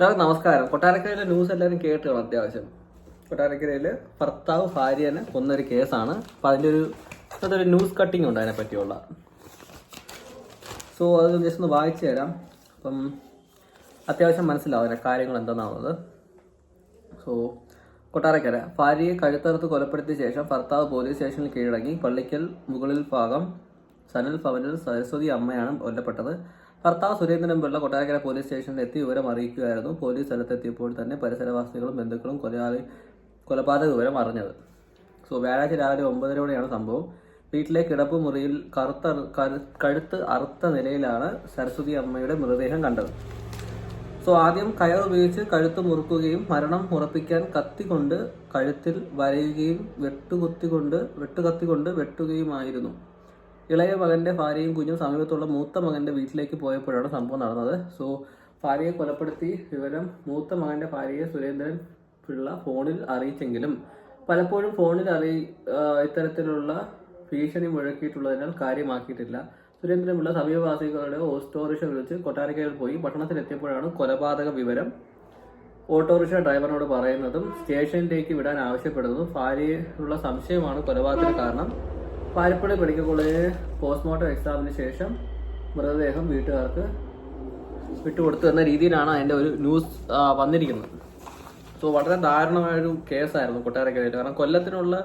നമസ്കാരം. കൊട്ടാരക്കരയിലെ ന്യൂസ് എല്ലാവരും കേട്ട് അത്യാവശ്യം? കൊട്ടാരക്കരയിൽ ഭർത്താവ് ഭാര്യനെ കൊന്നൊരു കേസാണ്. അപ്പം അതിന്റെ ഒരു അതൊരു ന്യൂസ് കട്ടിംഗ് ഉണ്ട് അതിനെ പറ്റിയുള്ള. സോ അത് ജസ്റ്റ് ഒന്ന് വായിച്ചു തരാം. അപ്പം അത്യാവശ്യം മനസ്സിലാവും അതിന്റെ കാര്യങ്ങൾ എന്താണെന്നുള്ളത് സോ കൊട്ടാരക്കര. ഭാര്യയെ കഴുത്തറുത്ത് കൊലപ്പെടുത്തിയ ശേഷം ഭർത്താവ് പോലീസ് സ്റ്റേഷനിൽ കീഴടങ്ങി. പള്ളിക്കൽ മുകളിൽ ഭാഗം സനൽ ഭവനിൽ സരസ്വതി അമ്മയാണ് കൊല്ലപ്പെട്ടത്. ഭർത്താവ് സുരേന്ദ്രൻ പിള്ള കൊട്ടാരക്കര പോലീസ് സ്റ്റേഷനിൽ എത്തി വിവരം അറിയിക്കുകയായിരുന്നു. പോലീസ് സ്ഥലത്തെത്തിയപ്പോൾ തന്നെ പരിസരവാസികളും ബന്ധുക്കളും കൊലയാളി കൊലപാതക വിവരം അറിഞ്ഞത്. സോ വ്യാഴാഴ്ച രാവിലെ ഒമ്പതരയോടെയാണ് സംഭവം. വീട്ടിലെ കിടപ്പ് മുറിയിൽ കറുത്ത കഴുത്ത് അറുത്ത നിലയിലാണ് സരസ്വതി അമ്മയുടെ മൃതദേഹം കണ്ടത്. സോ ആദ്യം കയർ ഉപയോഗിച്ച് കഴുത്ത് മുറുക്കുകയും മരണം ഉറപ്പിക്കാൻ കത്തി കൊണ്ട് കഴുത്തിൽ വരയുകയും വെട്ടുകുത്തിക്കൊണ്ട് വെട്ടുകത്തി കൊണ്ട് വെട്ടുകയുമായിരുന്നു. ഇളയ മകന്റെ ഭാര്യയും കുഞ്ഞും സമീപത്തുള്ള മൂത്ത മകന്റെ വീട്ടിലേക്ക് പോയപ്പോഴാണ് സംഭവം നടന്നത്. സോ ഭാര്യയെ കൊലപ്പെടുത്തി വിവരം മൂത്ത മകന്റെ ഭാര്യയെ സുരേന്ദ്രൻ പിള്ള ഫോണിൽ അറിയിച്ചെങ്കിലും പലപ്പോഴും ഫോണിൽ അറിയി ഇത്തരത്തിലുള്ള ഭീഷണി മുഴക്കിയിട്ടുള്ളതിനാൽ കാര്യമാക്കിയിട്ടില്ല. സുരേന്ദ്രൻപിള്ള സമീപവാസികളുടെ ഓട്ടോറിക്ഷ വിളിച്ച് കൊട്ടാരക്കരയിൽ പോയി പട്ടണത്തിലെത്തിയപ്പോഴാണ് കൊലപാതക വിവരം ഓട്ടോറിക്ഷ ഡ്രൈവറിനോട് പറയുന്നതും സ്റ്റേഷനിലേക്ക് വിടാൻ ആവശ്യപ്പെടുന്നതും ഭാര്യയുള്ള സംശയമാണ് കൊലപാതകത്തിന് കാരണം. പാരിപ്പള്ളി മെഡിക്കൽ കോളേജിൽ പോസ്റ്റ്മോർട്ടം എക്സാമിന് ശേഷം മൃതദേഹം വീട്ടുകാർക്ക് വിട്ടുകൊടുത്തു എന്ന രീതിയിലാണ് അതിന്റെ ഒരു ന്യൂസ് വന്നിരിക്കുന്നത്. സോ വളരെ ദാരുണമായൊരു കേസായിരുന്നു കൊട്ടാരക്കരയിൽ കാരണം കൊല്ലത്തിനുള്ള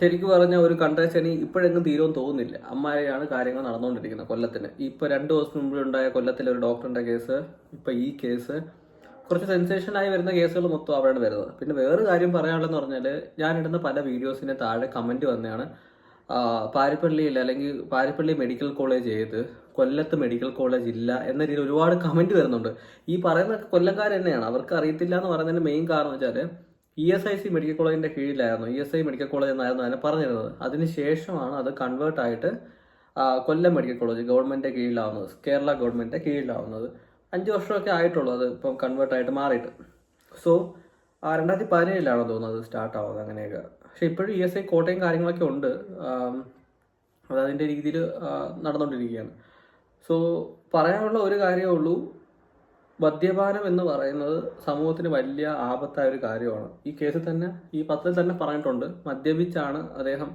ശരിക്കും പറഞ്ഞ ഒരു കണ്ടശനി ഇപ്പോഴെങ്ങും തീരുമെന്ന് തോന്നുന്നില്ല. അമ്മാരെയാണ് കാര്യങ്ങൾ നടന്നുകൊണ്ടിരിക്കുന്നത് കൊല്ലത്തിന്. ഇപ്പൊ രണ്ട് ദിവസം മുമ്പ് ഉണ്ടായ കൊല്ലത്തിലെ ഒരു ഡോക്ടറിന്റെ കേസ് ഇപ്പൊ ഈ കേസ് കുറച്ച് സെൻസേഷനായി വരുന്ന കേസുകൾ മൊത്തം അവിടെയാണ് വരുന്നത്. പിന്നെ വേറെ കാര്യം പറയാനുള്ളതെന്ന് പറഞ്ഞാൽ ഞാനിടുന്ന പല വീഡിയോസിന് താഴെ കമന്റ് വന്നതാണ് പാരിപ്പള്ളിയിൽ അല്ലെങ്കിൽ പാരിപ്പള്ളി മെഡിക്കൽ കോളേജ് ഏത് കൊല്ലത്ത് മെഡിക്കൽ കോളേജ് ഇല്ല എന്ന രീതിയിൽ ഒരുപാട് കമന്റ് വരുന്നുണ്ട്. ഈ പറയുന്ന കൊല്ലക്കാർ തന്നെയാണ്. അവർക്ക് അറിയത്തില്ല എന്ന് പറയുന്നതിന്റെ മെയിൻ കാരണം വെച്ചാൽ E S I C medical കോളേജിന്റെ കീഴിലായിരുന്നു. E S I medical college എന്നായിരുന്നു അതിനെ പറഞ്ഞിരുന്നത്. അതിനുശേഷമാണ് അത് കൺവേർട്ട് ആയിട്ട് കൊല്ലം മെഡിക്കൽ കോളേജ് ഗവൺമെന്റിന്റെ കീഴിലാവുന്നത്. കേരള ഗവൺമെന്റിന്റെ കീഴിലാവുന്നത്. അഞ്ച് വർഷമൊക്കെ ആയിട്ടുള്ളൂ അത് ഇപ്പം കൺവേർട്ട് ആയിട്ട് മാറിയിട്ട്. സോ രണ്ടായിരത്തി പതിനേഴിലാണോ തോന്നുന്നത് സ്റ്റാർട്ട് ആവുന്നത് അങ്ങനെയൊക്കെ? പക്ഷെ ഇപ്പോഴും ഇ എസ് ഐ കോട്ടയും കാര്യങ്ങളൊക്കെ ഉണ്ട്. അത് അതിന്റെ രീതിയിൽ നടന്നുകൊണ്ടിരിക്കുകയാണ് സോ പറയാനുള്ള ഒരു കാര്യമേ ഉള്ളൂ. മദ്യപാനം എന്ന് പറയുന്നത് സമൂഹത്തിന് വലിയ ആപത്തായ ഒരു കാര്യമാണ്. ഈ കേസിൽ തന്നെ ഈ പത്രത്തിൽ തന്നെ പറഞ്ഞിട്ടുണ്ട് മദ്യപിച്ചാണ് അദ്ദേഹം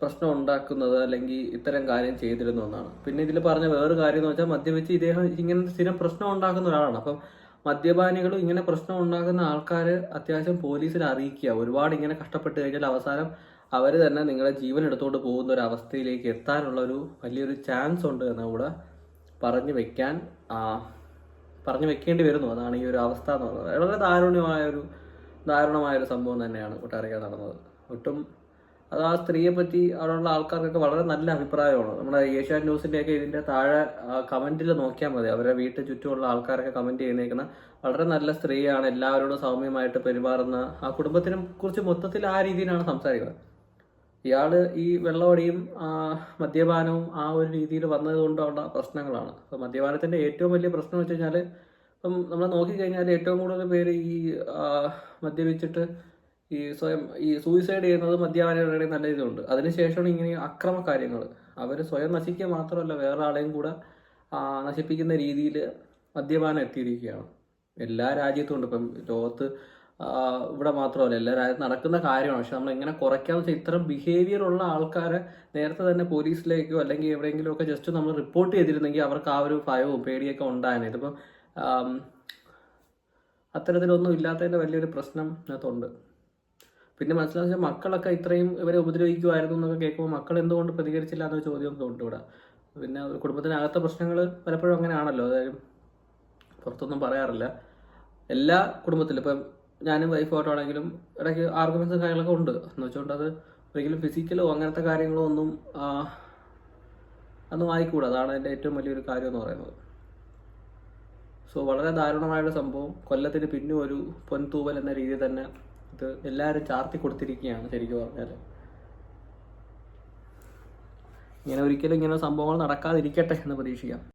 പ്രശ്നം ഉണ്ടാക്കുന്നത് അല്ലെങ്കിൽ ഇത്തരം കാര്യം ചെയ്തിരുന്നു എന്നാണ്. പിന്നെ ഇതിൽ പറഞ്ഞ വേറൊരു കാര്യം എന്ന് വെച്ചാൽ മദ്യപിച്ച് ഇദ്ദേഹം ഇങ്ങനെ സ്ഥിരം പ്രശ്നം ഉണ്ടാക്കുന്ന ഒരാളാണ്. അപ്പം മദ്യപാനികളും ഇങ്ങനെ പ്രശ്നം ഉണ്ടാക്കുന്ന ആൾക്കാർ അത്യാവശ്യം പോലീസിൽ അറിയിക്കുക. ഒരുപാട് ഇങ്ങനെ കഷ്ടപ്പെട്ട് കഴിഞ്ഞാൽ അവസാനം അവർ തന്നെ നിങ്ങളെ ജീവൻ എടുത്തുകൊണ്ട് പോകുന്ന ഒരു അവസ്ഥയിലേക്ക് എത്താനുള്ള ഒരു വലിയൊരു ചാൻസ് ഉണ്ട് എന്ന് കൂടെ പറഞ്ഞു വെക്കാൻ പറഞ്ഞു വെക്കേണ്ടി വരുന്നു. അതാണ് ഈ ഒരു അവസ്ഥ എന്ന് പറയുന്നത്. വളരെ ദാരുണ്യമായ ഒരു ദാരുണമായ ഒരു സംഭവം തന്നെയാണ് കൊട്ടാരക്കര നടന്നത്. ഒട്ടും അത് ആ സ്ത്രീയെ പറ്റി അവിടെയുള്ള ആൾക്കാർക്കൊക്കെ വളരെ നല്ല അഭിപ്രായമാണ്. നമ്മുടെ ഏഷ്യാനെറ്റ് ന്യൂസിന്റെ ഒക്കെ ഇതിന്റെ താഴെ കമന്റിൽ നോക്കിയാൽ മതി. അവരുടെ വീട്ടിൽ ചുറ്റുമുള്ള ആൾക്കാരൊക്കെ കമന്റ് ചെയ്യുന്നേക്കുന്ന വളരെ നല്ല സ്ത്രീയാണ് എല്ലാവരോടും സൗമ്യമായിട്ട് പെരുമാറുന്ന ആ കുടുംബത്തിനെ കുറിച്ച് മൊത്തത്തിൽ ആ രീതിയിലാണ് സംസാരിക്കുന്നത്. ഇയാൾ ഈ വെള്ളവടിയും മദ്യപാനവും ആ ഒരു രീതിയിൽ വന്നത് കൊണ്ടുള്ള പ്രശ്നങ്ങളാണ്. അപ്പോൾ മദ്യപാനത്തിന്റെ ഏറ്റവും വലിയ പ്രശ്നം വെച്ച് കഴിഞ്ഞാൽ ഇപ്പം നമ്മൾ നോക്കിക്കഴിഞ്ഞാൽ ഏറ്റവും കൂടുതൽ പേര് ഈ മദ്യപിച്ചിട്ട് ഈ സ്വയം ഈ സൂയിസൈഡ് ചെയ്യുന്നത് മദ്യപാനികളുടെ നല്ല ഇതുണ്ട്. അതിനുശേഷമാണ് ഇങ്ങനെ അക്രമ കാര്യങ്ങൾ അവർ സ്വയം നശിക്കുക മാത്രമല്ല വേറെ ആളെയും കൂടെ നശിപ്പിക്കുന്ന രീതിയിൽ മദ്യപാനം എത്തിയിരിക്കുകയാണ്. എല്ലാ രാജ്യത്തും ഉണ്ട്. ഇപ്പം ലോകത്ത് ഇവിടെ മാത്രമല്ല എല്ലാ രാജ്യത്തും നടക്കുന്ന കാര്യമാണ്. പക്ഷെ നമ്മൾ എങ്ങനെ കുറയ്ക്കാന്ന് വെച്ചാൽ ഇത്തരം ബിഹേവിയർ ഉള്ള ആൾക്കാരെ നേരത്തെ തന്നെ പോലീസിലേക്കോ അല്ലെങ്കിൽ എവിടെയെങ്കിലുമൊക്കെ ജസ്റ്റ് നമ്മൾ റിപ്പോർട്ട് ചെയ്തിരുന്നെങ്കിൽ അവർക്ക് ആ ഒരു ഭയവും പേടിയൊക്കെ ഉണ്ടായിരുന്നു ഇതിപ്പം അത്തരത്തിലൊന്നും ഇല്ലാത്തതിന്റെ വലിയൊരു പ്രശ്നം ഇതിനകത്തുണ്ട്. പിന്നെ മനസ്സിലാവുന്ന മക്കളൊക്കെ ഇത്രയും ഇവരെ ഉപദ്രവിക്കുമായിരുന്നു എന്നൊക്കെ കേൾക്കുമ്പോൾ മക്കൾ എന്തുകൊണ്ട് പ്രതികരിച്ചില്ല എന്നൊരു ചോദ്യമൊക്കെ ഉണ്ട് ഇവിടെ പിന്നെ കുടുംബത്തിനകത്തെ പ്രശ്നങ്ങൾ പലപ്പോഴും അങ്ങനെയാണല്ലോ. അതായത് പുറത്തൊന്നും പറയാറില്ല. എല്ലാ കുടുംബത്തിലും ഇപ്പം ഞാനും വൈഫായിട്ടാണെങ്കിലും ഇടയ്ക്ക് ആർഗ്യുമെന്റ്സും കാര്യങ്ങളൊക്കെ ഉണ്ട്. എന്ന് വെച്ചുകൊണ്ട് അത് ഒരിക്കലും ഫിസിക്കലോ അങ്ങനത്തെ കാര്യങ്ങളോ ഒന്നും അന്നും ആയിക്കൂടാ. അതാണ് എന്റെ ഏറ്റവും വലിയൊരു കാര്യം എന്ന് പറയുന്നത്. സോ വളരെ ദാരുണമായൊരു സംഭവം. കൊല്ലത്തിന് പിന്നും ഒരു പൊൻതൂവൽ എന്ന രീതിയിൽ തന്നെ ഇത് എല്ലാവരും ചാർത്തി കൊടുത്തിരിക്കുകയാണ് ശരിക്കും പറഞ്ഞാൽ ഇങ്ങനെ ഒരിക്കലും ഇങ്ങനെ സംഭവങ്ങൾ നടക്കാതിരിക്കട്ടെ എന്ന് പ്രതീക്ഷിക്കാം.